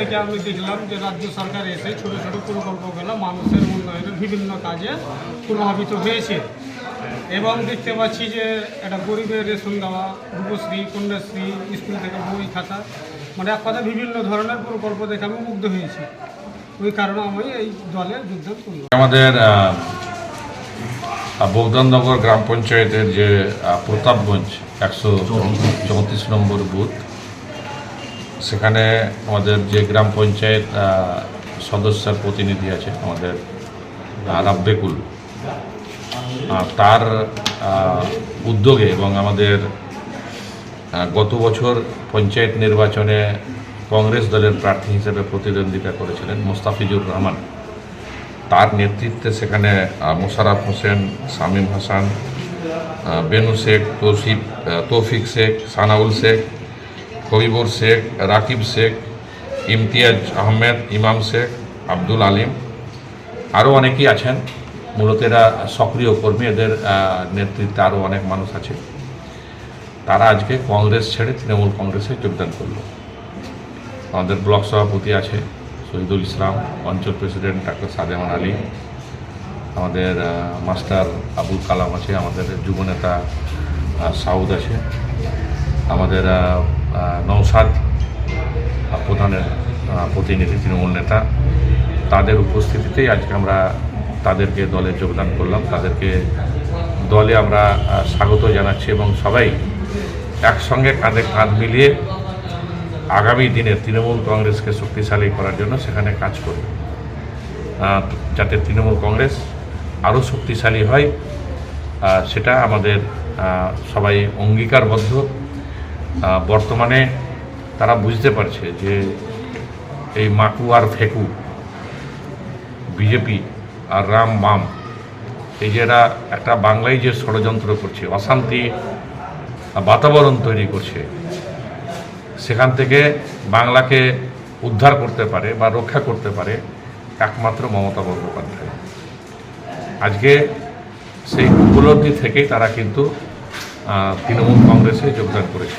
থেকে আমি দেখলাম যে রাজ্য সরকার এসে ছোট ছোট প্রকল্পগুলো মানুষের উন্নয়নের বিভিন্ন কাজে প্রভাবিত হয়েছে। এবং দেখতে পাচ্ছি যে একটা গরিবের রেশন দেওয়া রূপশ্রী কন্যাশ্রী স্কুল থেকে বই খাতা মানে এক কথা বিভিন্ন ধরনের প্রকল্প দেখে আমি মুগ্ধ হয়েছি। ওই কারণে আমি এই দলে যোগদান করলাম। আমাদের আহ, বগদাননগর গ্রাম পঞ্চায়েতের যে প্রতাপগঞ্জ একশো চৌত্রিশ নম্বর বুথ সেখানে আমাদের যে গ্রাম পঞ্চায়েত সদস্যের প্রতিনিধি আছে আমাদের রাব্বেকুল তার উদ্যোগে এবং আমাদের গত বছর পঞ্চায়েত নির্বাচনে কংগ্রেস দলের প্রার্থী হিসেবে প্রতিদ্বন্দ্বিতা করেছিলেন মোস্তাফিজুর রহমান। তার নেতৃত্বে সেখানে আহ, মোশাররফ হোসেন শামীম হাসান বেনু শেখ তৌসিফ তৌফিক শেখ সানাউল শেখ হবিবুর শেখ, রাকিব শেখ, ইমতিয়াজ আহমেদ, ইমাম শেখ, আব্দুল আলিম আরও অনেকেই আছেন। মূলত এরা সক্রিয় কর্মী, এদের নেতৃত্বে আরও অনেক মানুষ আছে। তারা আজকে কংগ্রেস ছেড়ে তৃণমূল কংগ্রেসে যোগদান করল। আমাদের ব্লক সভাপতি আছে শহীদুল ইসলাম, অঞ্চল প্রেসিডেন্ট ডাক্তার সাদেমান আলী, আমাদের মাস্টার আবুল কালাম আছে, আমাদের যুবনেতা সাউদ আছে, আমাদের নৌসাদ প্রধানের প্রতিনিধি, তৃণমূল নেতা, তাদের উপস্থিতিতেই আজকে আমরা তাদেরকে দলে যোগদান করলাম। তাদেরকে দলে আমরা স্বাগত জানাচ্ছি এবং সবাই একসঙ্গে কাঁধে কাঁধ মিলিয়ে আগামী দিনে তৃণমূল কংগ্রেসকে শক্তিশালী করার জন্য সেখানে কাজ করবে যাতে তৃণমূল কংগ্রেস আরও শক্তিশালী হয় সেটা আমাদের সবাই অঙ্গীকারবদ্ধ। বর্তমানে তারা বুঝতে পারছে যে এই মাকু আর ফেকু, বিজেপি আর রাম মাম এই যে এরা একটা বাংলায় যে ষড়যন্ত্র করছে, অশান্তি বাতাবরণ তৈরি করছে, সেখান থেকে বাংলাকে উদ্ধার করতে পারে বা রক্ষা করতে পারে একমাত্র মমতা বন্দ্যোপাধ্যায়। আজকে সেই উপলব্ধি থেকেই তারা কিন্তু তৃণমূল কংগ্রেসে যোগদান করেছে।